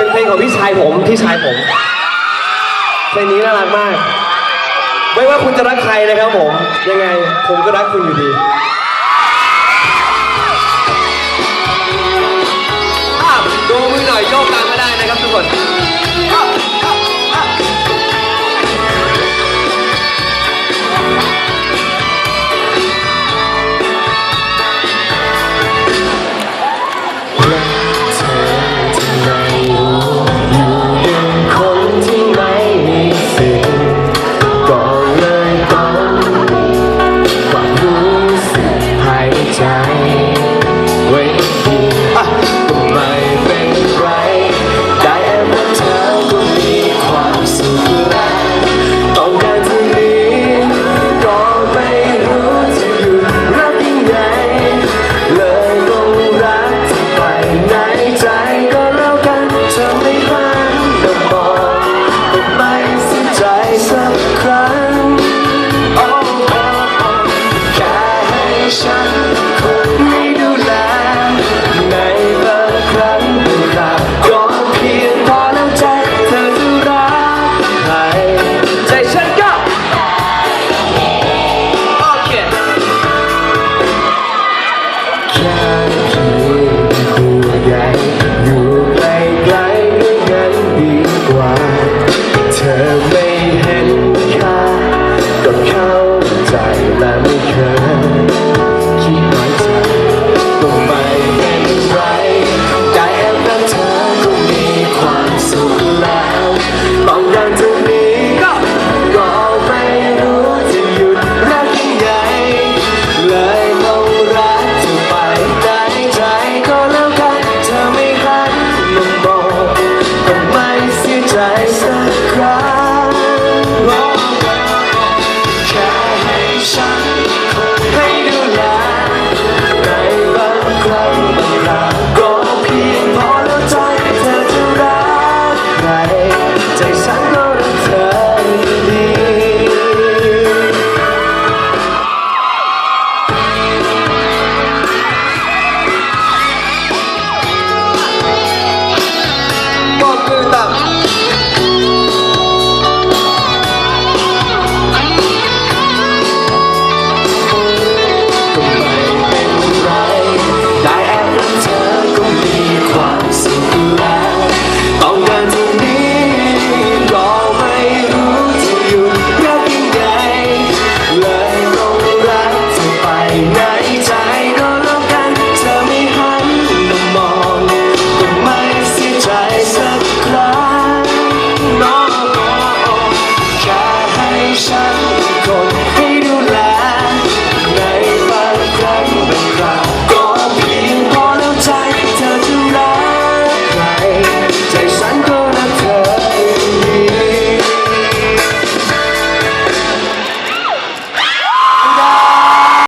เป็นเพลงของพี่ชายผมพี่ชายผมเพลงนี้น่ารักมาก ไม่ว่าคุณจะรักใครนะครับผม ยังไงผมก็รักคุณอยู่ดี secure.